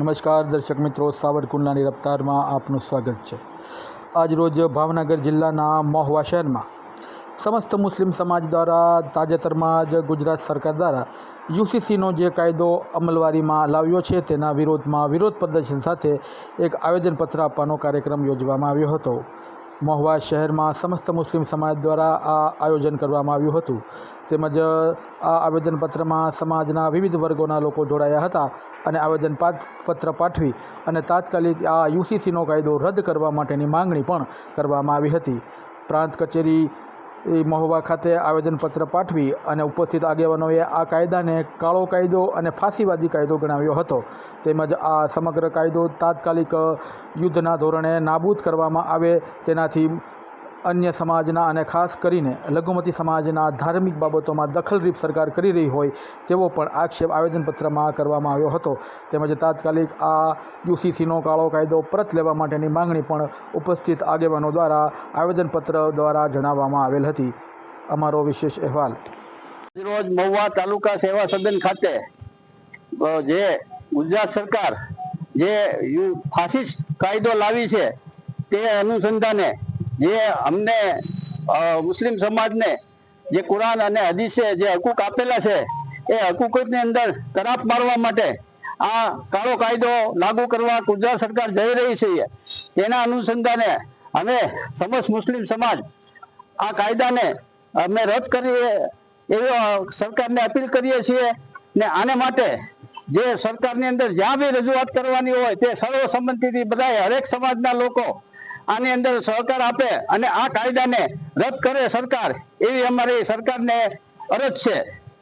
નમસ્કાર, દર્શક મિત્રો. સાવરકુંડલાની રફતારમાં આપનું સ્વાગત છે. આજરોજ ભાવનગર જિલ્લાના મહુવા શહેરમાં સમસ્ત મુસ્લિમ સમાજ દ્વારા તાજેતરમાં જ ગુજરાત સરકાર દ્વારા યુસીસીનો જે કાયદો અમલવારીમાં લાવ્યો છે, તેના વિરોધમાં વિરોધ પ્રદર્શન સાથે એક આવેદનપત્ર આપવાનો કાર્યક્રમ યોજવામાં આવ્યો હતો. મહુવા શહેરમાં સમસ્ત મુસ્લિમ સમાજ દ્વારા આ આયોજન કરવામાં આવ્યું હતું. તેમજ આ આવેદનપત્રમાં સમાજના વિવિધ વર્ગોના લોકો જોડાયા હતા અને આવેદન પાત- પત્ર પાઠવી અને તાત્કાલિક આ યુસીસીનો કાયદો રદ કરવા માટેની માંગણી પણ કરવામાં આવી હતી. પ્રાંત કચેરી એ મહુવા ખાતે આવેદનપત્ર પાઠવી અને ઉપસ્થિત આગેવાનોએ આ કાયદાને કાળો કાયદો અને ફાંસીવાદી કાયદો ગણાવ્યો હતો. તેમજ આ સમગ્ર કાયદો તાત્કાલિક યુદ્ધના ધોરણે નાબૂદ કરવામાં આવે તેનાથી અન્ય સમાજના અને ખાસ કરીને લઘુમતી સમાજના ધાર્મિક બાબતોમાં દખલરીપ સરકાર કરી રહી હોય તેવો પણ આક્ષેપ આવેદનપત્રમાં કરવામાં આવ્યો હતો. તેમજ તાત્કાલિક આ યુસીસીનો કાળો કાયદો પરત લેવા માટેની માંગણી પણ ઉપસ્થિત આગેવાનો દ્વારા આવેદનપત્ર દ્વારા જણાવવામાં આવેલ હતી. અમારો વિશેષ અહેવાલ. રોજ મહુવા તાલુકા સેવા સદન ખાતે જે ગુજરાત સરકાર જે ફાસિસ્ટ કાયદો લાવી છે, તે અનુસંધાને જે અમને મુસ્લિમ સમાજને જે કુરાન અને હદીસે જે હકુક આપેલા છે, એ હકુકતની અંદર તરાપ મારવા માટે આ કાળો કાયદો લાગુ કરવા ગુજરાત સરકાર જઈ રહી છે. તેના અનુસંધાને અમે સમસ્ત મુસ્લિમ સમાજ આ કાયદાને અમે રદ કરીએ, એવો સરકારને અપીલ કરીએ છીએ ને આને માટે જે સરકારની અંદર જ્યાં બી રજૂઆત કરવાની હોય તે સર્વસંમતિથી બધા હરેક સમાજના લોકો આની અંદર સહકાર આપે અને આ કાયદાને રદ કરે સરકાર, એવી અમારી સરકારને અરજ છે.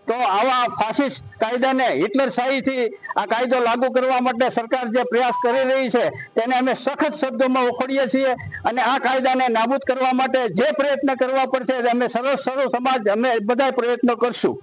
તો આવા ફાસિસ્ટ કાયદાને હિટલર શાહીથી આ કાયદો લાગુ કરવા માટે સરકાર જે પ્રયાસ કરી રહી છે, તેને અમે સખત શબ્દોમાં ઉખોડીએ છીએ અને આ કાયદાને નાબૂદ કરવા માટે જે પ્રયત્ન કરવા પડશે, અમે સરસ સરસ સમાજ, અમે બધા પ્રયત્નો કરશું.